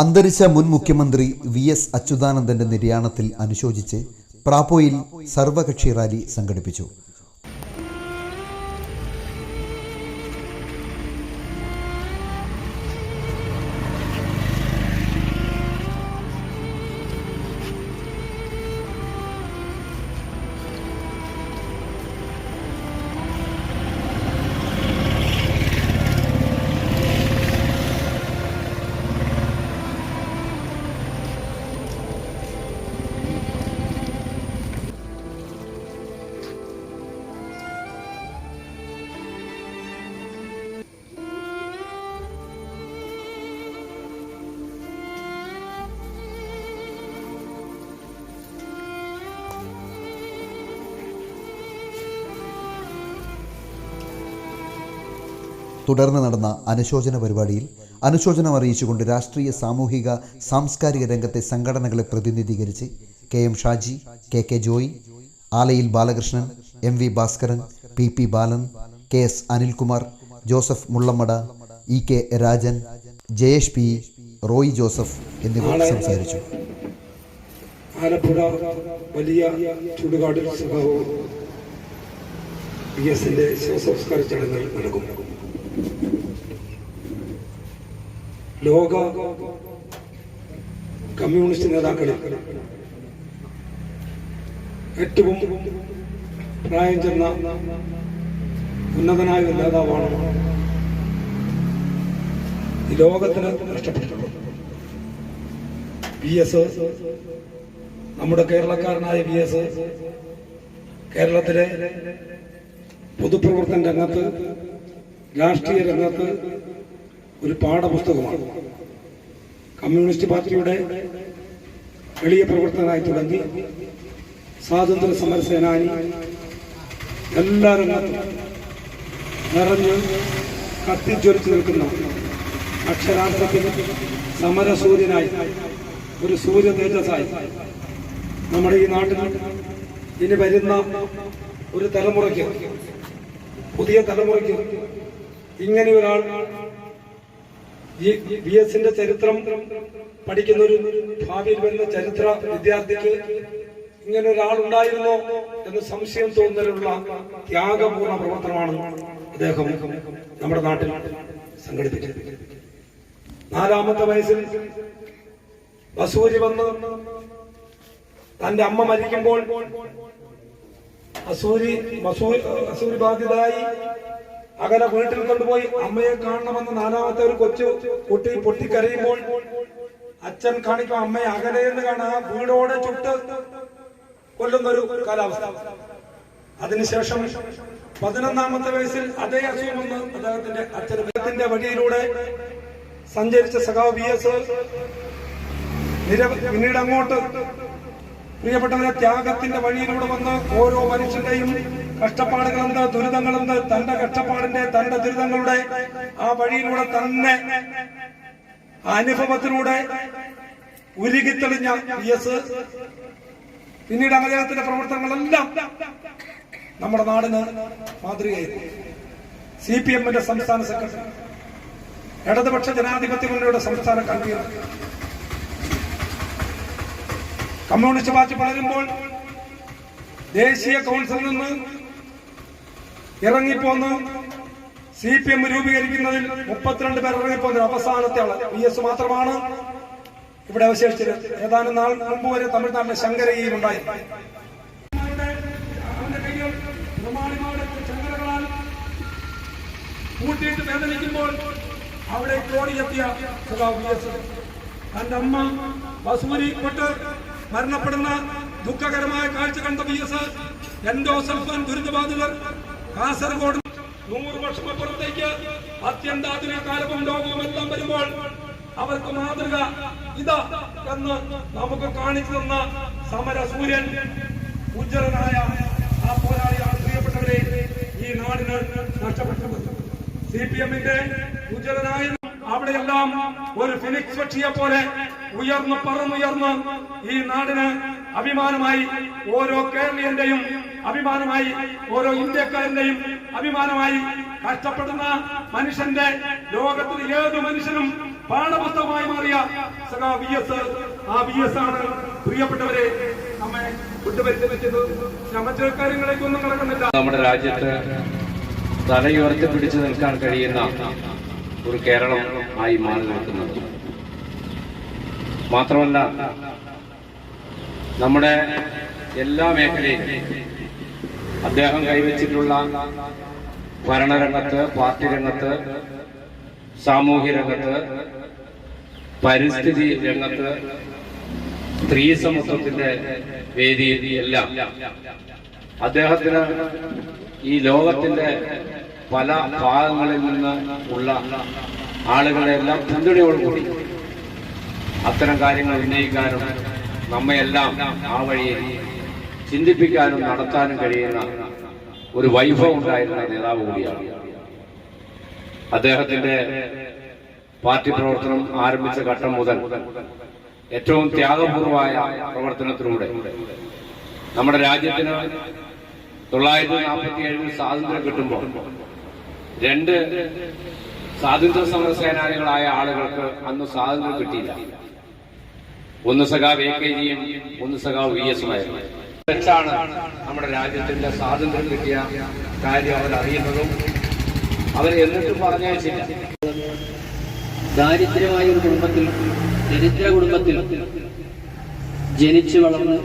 അന്തരിച്ച മുൻ മുഖ്യമന്ത്രി വി എസ് അച്യുതാനന്ദന്റെ നിര്യാണത്തിൽ അനുശോചിച്ച് പ്രാപ്പോയിൽ സർവകക്ഷി റാലി സംഘടിപ്പിച്ചു. തുടർന്ന് നടന്ന അനുശോചന പരിപാടിയിൽ അനുശോചനം അറിയിച്ചുകൊണ്ട് രാഷ്ട്രീയ സാമൂഹിക സാംസ്കാരിക രംഗത്തെ സംഘടനകളെ പ്രതിനിധീകരിച്ച് K M Shaji K K Joy Alayil Balakrishnan M V Bhaskaran P P Balan K S Anilkumar Joseph Mullammada E K Rajan Jayesh P Roy Joseph എന്നിവർ സംസാരിച്ചു. ആലപ്പുഴ വലിയ ചുടുകാട് സഭാവും പി എസിന്റെ ശവസംസ്കാര ചടങ്ങുകൾ നടക്കും. ലോക കമ്മ്യൂണിസ്റ്റ് നേതാക്കളിൽ ഏറ്റവും പ്രായം ചെന്ന ഉന്നതനായ ഒരു നേതാവാണ് ലോകത്തിന് നഷ്ടപ്പെട്ടിട്ടുള്ളത് വി എസ് നമ്മുടെ കേരളക്കാരനായ വി എസ് കേരളത്തിലെ പൊതുപ്രവർത്തന രംഗത്ത് രാഷ്ട്രീയ രംഗത്ത് ഒരു പാഠപുസ്തകമാണ്. കമ്മ്യൂണിസ്റ്റ് പാർട്ടിയുടെ എളിയ പ്രവർത്തകനായി തുടങ്ങി സ്വാതന്ത്ര്യ സമര സേനാനി എല്ലാ രംഗത്തും നിറഞ്ഞ് കത്തിജ്വലിച്ചു നിൽക്കുന്ന അക്ഷരാർത്ഥത്തിൽ സമരസൂര്യനായി ഒരു സൂര്യ തേജസ്സായി നമ്മുടെ ഈ നാട്ടിൽ ഇനി വരുന്ന ഒരു തലമുറയ്ക്ക് പുതിയ തലമുറയ്ക്ക് ഇങ്ങനെ ഒരാൾ ബി എസിന്റെ ചരിത്രം പഠിക്കുന്ന ഒരു ഭാവിയിൽ വരുന്ന ചരിത്ര വിദ്യാർത്ഥിക്ക് ഇങ്ങനെ ഒരാൾ ഉണ്ടായിരുന്നോ എന്ന് സംശയം തോന്നലുള്ള ത്യാഗപൂർണ പ്രവർത്തനമാണ് അദ്ദേഹം നമ്മുടെ നാട്ടിൽ സംഘടിപ്പിച്ചത്. നാലാമത്തെ വയസ്സിൽ വസൂരി വന്ന് തന്റെ അമ്മ മരിക്കുമ്പോൾ അസൂരി അസൂരി ബാധിതരായി അകലെ വീട്ടിൽ കൊണ്ടുപോയി അമ്മയെ കാണണമെന്ന് നാലാമത്തെ ഒരു കൊച്ചു കുട്ടി പൊട്ടിക്കരയുമ്പോൾ അച്ഛൻ കാണിക്കും അമ്മയെ അകലെ എന്ന് കാണാൻ വീടോടെ ചുട്ട് കൊല്ലുന്ന ഒരു കാലാവസ്ഥ. അതിനുശേഷം പതിനൊന്നാമത്തെ വയസ്സിൽ അതേ അസുഖം അദ്ദേഹത്തിന്റെ അച്ഛൻ വഴിയിലൂടെ സഞ്ചരിച്ച സഖാവ് വി എസ്. പിന്നീട് അങ്ങോട്ട് പ്രിയപ്പെട്ടവരെ ത്യാഗത്തിന്റെ വഴിയിലൂടെ വന്ന് ഓരോ മനുഷ്യന്റെയും കഷ്ടപ്പാടുകളെന്ത് ദുരിതങ്ങളെന്ത് തന്റെ കഷ്ടപ്പാടിന്റെ തന്റെ ദുരിതങ്ങളുടെ ആ വഴിയിലൂടെ തന്നെ അനുഭവത്തിലൂടെ ഉരുകിത്തെളിഞ്ഞ പി എസ് പിന്നീട് അദ്ദേഹത്തിന്റെ പ്രവർത്തനങ്ങളെല്ലാം നമ്മുടെ നാടിന് മാതൃകയായിരുന്നു. സി പി എമ്മിന്റെ സംസ്ഥാന സെക്രട്ടറി ഇടതുപക്ഷ ജനാധിപത്യ മുന്നണിയുടെ സംസ്ഥാന കൺവീനർ. കമ്മ്യൂണിസ്റ്റ് പാർട്ടി വളരുമ്പോൾ ദേശീയ കൗൺസിലിൽ നിന്ന് ഇറങ്ങിപ്പോന്ന്. സി പി എം രൂപീകരിക്കുന്നതിൽ മുപ്പത്തിരണ്ട് പേർ ഇറങ്ങിപ്പോന്ന അവസാനത്തെ ആൾ വി എസ് മാത്രമാണ് ഇവിടെ അവശേഷിച്ചത്. ഏതാനും നാൾ മുമ്പ് വരെ തമിഴ്നാട്ടിലെ ശങ്കരയിൽ ഉണ്ടായി. കൂട്ടിയിട്ട് വേദനിക്കുമ്പോൾ അവിടെ കോടിയെത്തിയ തന്റെ അമ്മ വസൂരി പെട്ട് മരണപ്പെടുന്ന ദുഃഖകരമായ കാഴ്ച കണ്ട വി എസ് എൻഡോസൾഫാൻ ദുരിതബാധിതർ കാസർഗോഡ് നൂറ് വർഷം അപ്പുറത്തേക്ക് അത്യന്താധുനിക കാലവും ലോകവും എല്ലാം വരുമ്പോൾ അവർക്ക് മാതൃക ഇതാ എന്ന് നമുക്ക് കാണിച്ചു തന്ന സമര സൂര്യൻ ഉജ്ജ്വലനായ ആ പോരാളിയാണ് പ്രിയപ്പെട്ടവരെ ഈ നാടിന് നഷ്ടപ്പെട്ടത്. സി പി എമ്മിന്റെ ഉജ്ജ്വലനായ അവിടെയെല്ലാം ഒരു ഫിനിക്സ് പക്ഷിയെ പോലെ ഉയർന്ന് പറന്നുയർന്ന് ഈ നാടിന് അഭിമാനമായി ഓരോ കേരളീയന്റെയും അഭിമാനമായി ഓരോ ഇന്ത്യക്കാരന്റെയും അഭിമാനമായി കഷ്ടപ്പെടുന്ന മനുഷ്യന്റെ ലോകത്തിൽ ഏത് മനുഷ്യനും പാഠപുസ്തകമായി മാറിയ സഖാ വി എസ് ആ വി എസ് ആണ്. പ്രിയപ്പെട്ടവരെ നമ്മെ വിട്ടുപരിചരിച്ചത് കാര്യങ്ങളിലേക്കൊന്നും കിടക്കുന്നില്ല. നമ്മുടെ രാജ്യത്ത് തലയുയർത്തി പിടിച്ചു നിൽക്കാൻ കഴിയുന്ന ഒരു കേരളം ആയി മാറി നിൽക്കുന്നത്. മാത്രമല്ല നമ്മുടെ എല്ലാ മേഖലയിലും അദ്ദേഹം കൈവച്ചിട്ടുള്ള ഭരണരംഗത്ത് പാർട്ടി രംഗത്ത് സാമൂഹ്യ രംഗത്ത് പരിസ്ഥിതി രംഗത്ത് സ്ത്രീ സമത്വത്തിന്റെ വേദിയിൽ എല്ലാം അദ്ദേഹത്തിന് ഈ ലോകത്തിന്റെ പല ഭാഗങ്ങളിൽ നിന്ന് ഉള്ള ആളുകളെല്ലാം പിന്തുണയോടുകൂടി അത്തരം കാര്യങ്ങൾ ഉന്നയിക്കാനും നമ്മയെല്ലാം ആ വഴിയിൽ ചിന്തിപ്പിക്കാനും നടത്താനും കഴിയുന്ന ഒരു വൈഭവം ഉണ്ടായിരുന്ന നേതാവ് കൂടിയാണ്. അദ്ദേഹത്തിന്റെ പാർട്ടി പ്രവർത്തനം ആരംഭിച്ച ഘട്ടം മുതൽ ഏറ്റവും ത്യാഗപൂർവമായ പ്രവർത്തനത്തിലൂടെ നമ്മുടെ രാജ്യത്തിന് തൊള്ളായിരത്തി നാൽപ്പത്തി ഏഴിൽ സ്വാതന്ത്ര്യം കിട്ടുമ്പോൾ രണ്ട് സ്വാതന്ത്ര്യ സമര സേനാനികളായ ആളുകൾക്ക് അന്ന് സ്വാതന്ത്ര്യം കിട്ടിയില്ല. ഒന്ന് സഖാവ് എ കെ ജിയും ഒന്ന് സഖാവ് വി എസുമായിരുന്നു വെച്ചാണ് നമ്മുടെ രാജ്യത്തിന്റെ സ്വാതന്ത്ര്യം കിട്ടിയ കാര്യം അവരറിയുന്നതും അവർ എന്നിട്ടും പറഞ്ഞയച്ചില്ല. ദാരിദ്ര്യമായ ഒരു കുടുംബത്തിൽ ദരിദ്ര കുടുംബത്തിൽ ജനിച്ചു വളർന്ന്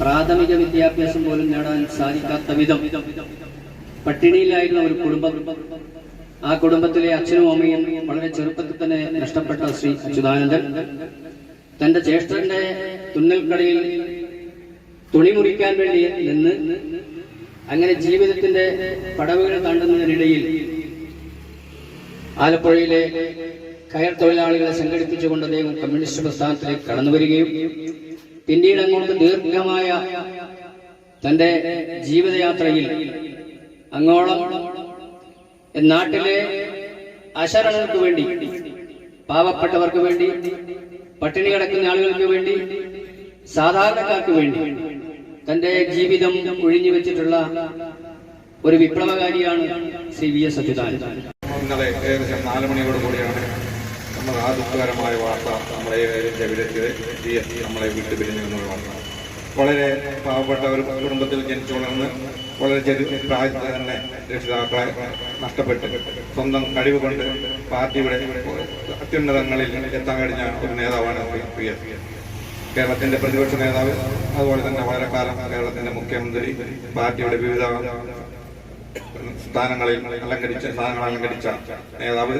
പ്രാഥമിക വിദ്യാഭ്യാസം പോലും നേടാൻ സാധിക്കാത്ത വിധം പട്ടിണിയിലായിരുന്ന ഒരു കുടുംബം ആ കുടുംബത്തിലെ അച്ഛനും അമ്മയും വളരെ ചെറുപ്പത്തിൽ തന്നെ നഷ്ടപ്പെട്ട ശ്രീ അച്യുതാനന്ദൻ. തന്റെ ജ്യേഷ്ഠന്റെ തുന്നൽക്കടയിൽ തുണി മുറിക്കാൻ വേണ്ടി നിന്ന് അങ്ങനെ ജീവിതത്തിന്റെ പടവുകൾ താണ്ടുന്നതിനിടയിൽ ആലപ്പുഴയിലെ കയർ തൊഴിലാളികളെ സംഘടിപ്പിച്ചുകൊണ്ട് അദ്ദേഹം കമ്മ്യൂണിസ്റ്റ് പ്രസ്ഥാനത്തിലേക്ക് കടന്നു വരികയും പിന്നീട് അങ്ങോട്ട് ദീർഘമായ തന്റെ ജീവിതയാത്രയിൽ അങ്ങോളം നാട്ടിലെ അശരണർക്ക് വേണ്ടി പാവപ്പെട്ടവർക്ക് വേണ്ടി പട്ടിണി കിടക്കുന്ന ആളുകൾക്ക് വേണ്ടി സാധാരണക്കാർക്ക് വേണ്ടി തന്റെ ജീവിതം ഒഴിഞ്ഞു വെച്ചിട്ടുള്ള ഒരു വിപ്ലവകാരിയാണ് ശ്രീ വി എസ് അച്യുതാനന്ദൻ ഇന്നലെ ഏകദേശം നാല് മണിയോട് കൂടിയാണ് നമ്മൾ ആ ദുഃഖകരമായ വാർത്ത നമ്മളെ നമ്മളെ എന്നുള്ള വാർത്ത. വളരെ പാവപ്പെട്ട ഒരു കുടുംബത്തിൽ ജനിച്ചു വളർന്ന് വളരെ ചെറിയ പ്രായത്തിൽ തന്നെ രക്ഷിതാക്കളെ നഷ്ടപ്പെട്ട് സ്വന്തം കഴിവ് കൊണ്ട് പാർട്ടിയുടെ അത്യുന്നതങ്ങളിൽ എത്താൻ കഴിഞ്ഞ ഒരു നേതാവാണ് പി എസ് കേരളത്തിന്റെ പ്രതിപക്ഷ നേതാവ് അതുപോലെ തന്നെ വളരെ കാലം കേരളത്തിന്റെ മുഖ്യമന്ത്രി പാർട്ടിയുടെ വിവിധ സ്ഥാനങ്ങളിൽ അലങ്കരിച്ച സ്ഥാനങ്ങൾ അലങ്കരിച്ച നേതാവ്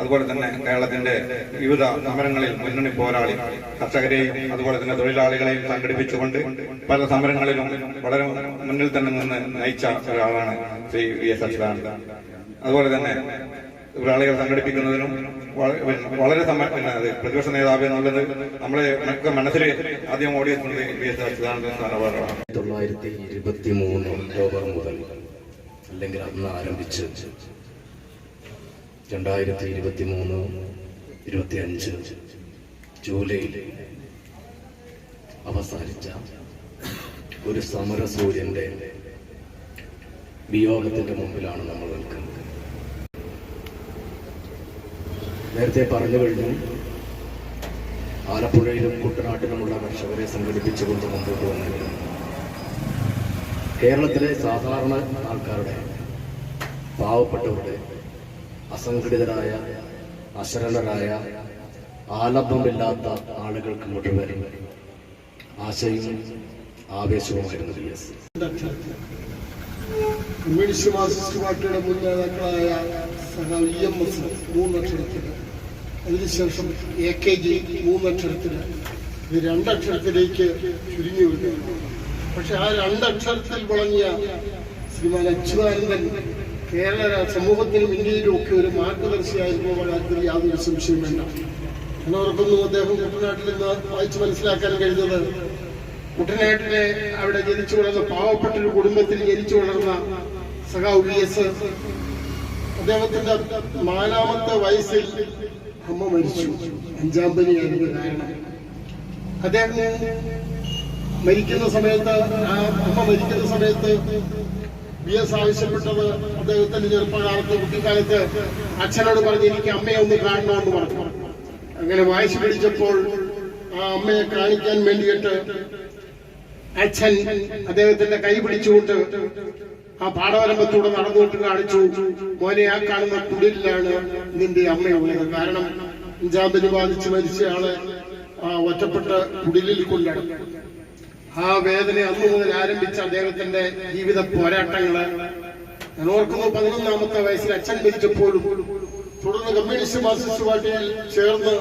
അതുപോലെ തന്നെ കേരളത്തിന്റെ വിവിധ സമരങ്ങളിൽ മുന്നണി പോരാളി കർഷകരെയും അതുപോലെ തന്നെ തൊഴിലാളികളെയും സംഘടിപ്പിച്ചുകൊണ്ട് പല സമരങ്ങളിലും വളരെ മുന്നിൽ തന്നെ നിന്ന് നയിച്ച ഒരാളാണ് ശ്രീ വി എസ് അച്യുതാനന്ദ അതുപോലെ തന്നെ തൊഴിലാളികൾ സംഘടിപ്പിക്കുന്നതിനും വളരെ പ്രതിപക്ഷ നേതാവ് എന്നുള്ളത് നമ്മളെ മനസ്സിൽ ആദ്യം ഓടിയെത്തുന്നത് വി എസ് അച്യുതാനന്ദൻ സ്ഥാനപാടാണ് തൊള്ളായിരത്തി ഇരുപത്തി മൂന്ന് ഒക്ടോബർ മുതൽ അല്ലെങ്കിൽ അന്ന് ആരംഭിച്ച് രണ്ടായിരത്തി ഇരുപത്തി മൂന്ന് ഇരുപത്തി അഞ്ച് ജൂലൈയിൽ അവസാനിച്ച ഒരു സമരസൂര്യന്റെ വിയോഗത്തിന്റെ മുമ്പിലാണ് നമ്മൾ നിൽക്കുന്നത്. നേരത്തെ പറഞ്ഞു കഴിഞ്ഞു. ആലപ്പുഴയിലും കുട്ടനാട്ടിലുമുള്ള കർഷകരെ സംഘടിപ്പിച്ചുകൊണ്ട് മുമ്പോട്ട് വന്നിരുന്നു. കേരളത്തിലെ സാധാരണ ആൾക്കാരുടെ പാവപ്പെട്ടവരുടെ അസംഘടിതരായ അശരണരായ ആലംബമില്ലാത്ത ആളുകൾക്ക് മുഴുവൻ ആശയും ആവേശവുമായിരുന്നു വി എസ്. കമ്മ്യൂണിസ്റ്റ് മാർക്സിസ്റ്റ് പാർട്ടിയുടെ മുൻ നേതാക്കളായ സഹ ഇ എം എസ് മൂന്നക്ഷരത്തിന് അതിനുശേഷം എ കെ ജി മൂന്നക്ഷരത്തിന് ഇത് രണ്ടക്ഷരത്തിലേക്ക് ചുരുങ്ങി വരുന്നു പക്ഷെ ആ രണ്ടക്ഷരത്തിൽ വിളങ്ങിയ ശ്രീമാൻ അച്യുതാനന്ദൻ കേരള സമൂഹത്തിനും ഇന്ത്യയിലും ഒക്കെ ഒരു മാർഗദർശിയായിരുന്നു കാര്യത്തിൽ യാതൊരു സംശയവും വേണ്ട. എന്നവർക്കൊന്നും അദ്ദേഹം കുട്ടനാട്ടിൽ നിന്ന് വായിച്ചു മനസ്സിലാക്കാൻ കഴിഞ്ഞത് കുട്ടനാട്ടിലെ അവിടെ ജനിച്ചു വളർന്ന പാവപ്പെട്ട ഒരു കുടുംബത്തിൽ ജനിച്ചു വളർന്ന സഖാവ് വി എസ്. അദ്ദേഹത്തിന്റെ നാലാമത്തെ വയസ്സിൽ അമ്മ മരിച്ചു. അഞ്ചാം പനിയായിരുന്നു കാരണം. അദ്ദേഹം മരിക്കുന്ന സമയത്ത് ആ അമ്മ മരിക്കുന്ന സമയത്ത് ബി എസ് ആവശ്യപ്പെട്ടത് അദ്ദേഹത്തിന്റെ ചെറുപ്പകാലത്ത് കുട്ടിക്കാലത്ത് അച്ഛനോട് പറഞ്ഞ് എനിക്ക് അമ്മയെ ഒന്ന് കാണണമെന്ന് പറഞ്ഞു. അങ്ങനെ വായിച്ചു പിടിച്ചപ്പോൾ ആ അമ്മയെ കാണിക്കാൻ വേണ്ടിയിട്ട് അച്ഛൻ അദ്ദേഹത്തിന്റെ കൈ പിടിച്ചുകൊണ്ട് ആ പാടവരമ്പത്തൂടെ നടന്നുകൊണ്ട് കാണിച്ചു മോനെ ആ കാണുന്ന കുടിലാണ് നിന്റെ അമ്മയുള്ളത് കാരണം അഞ്ചാമ്പൽ ബാധിച്ച് മരിച്ചയാളെ ആ ഒറ്റപ്പെട്ട കുടിലിൽ കൊണ്ടാണ് ആ വേദന അന്ന് മുതൽ ആരംഭിച്ച അദ്ദേഹത്തിന്റെ ജീവിത പോരാട്ടങ്ങൾ ഞാൻ ഓർക്കുന്നു പതിനൊന്നാമത്തെ വയസ്സിൽ അച്ഛൻ മരിച്ചപ്പോഴും തുടർന്ന് കമ്മ്യൂണിസ്റ്റ് മാർക്സിസ്റ്റ് പാർട്ടിയിൽ ചേർന്ന്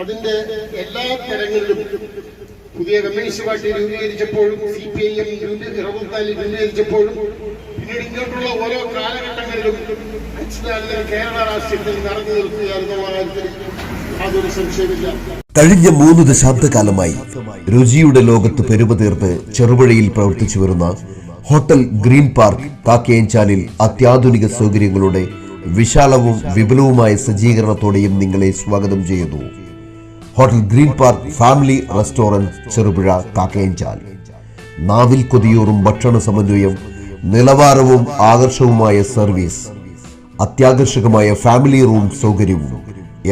അതിന്റെ എല്ലാ തരങ്ങളിലും പുതിയ കമ്മ്യൂണിസ്റ്റ് പാർട്ടി രൂപീകരിച്ചപ്പോഴും സി പി ഐ എം രൂപീകരിച്ചപ്പോഴും പിന്നീട് ഇങ്ങോട്ടുള്ള ഓരോ കാലഘട്ടങ്ങളിലും കേരള രാഷ്ട്രീയത്തിൽ നിറഞ്ഞു നിൽക്കുകയായിരുന്നുള്ള കാര്യത്തിൽ യാതൊരു സംശയമില്ല കഴിഞ്ഞ മൂന്ന് ദശാബ്ദകാലമായി രുചിയുടെ ലോകത്ത് പെരുമതീർത്ത് ചെറുപുഴയിൽ പ്രവർത്തിച്ചു വരുന്ന ഹോട്ടൽ ഗ്രീൻ പാർക്ക് കാക്കയഞ്ചാലിൽ അത്യാധുനിക സൗകര്യങ്ങളുടെ വിശാലവും വിപുലവുമായ സജ്ജീകരണത്തോടെയും നിങ്ങളെ സ്വാഗതം ചെയ്യുന്നു. Hotel green park family restaurant Cherupuzha Kakkayanchal നാവിൽ കൊതിയൂറും ഭക്ഷണ സമന്വയം നിലവാരവും ആകർഷവുമായ സർവീസ് അത്യാകർഷകമായ ഫാമിലി റൂം സൗകര്യവും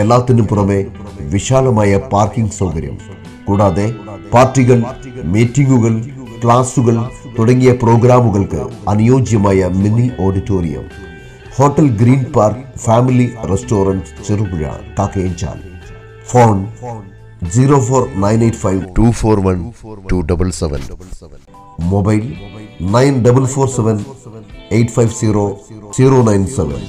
എല്ലാത്തിനും പുറമെ വിശാലമായ പാർക്കിംഗ് സൗകര്യം. കൂടാതെ പാർട്ടികൾ മീറ്റിംഗുകൾ ക്ലാസുകൾ തുടങ്ങിയ പ്രോഗ്രാമുകൾക്ക് അനുയോജ്യമായ mini auditorium. Hotel green park family restaurant Cherupuzha Kakkayanchal phone zero four nine eight five two four one two double seven mobile nine double four seven eight five zero zero nine seven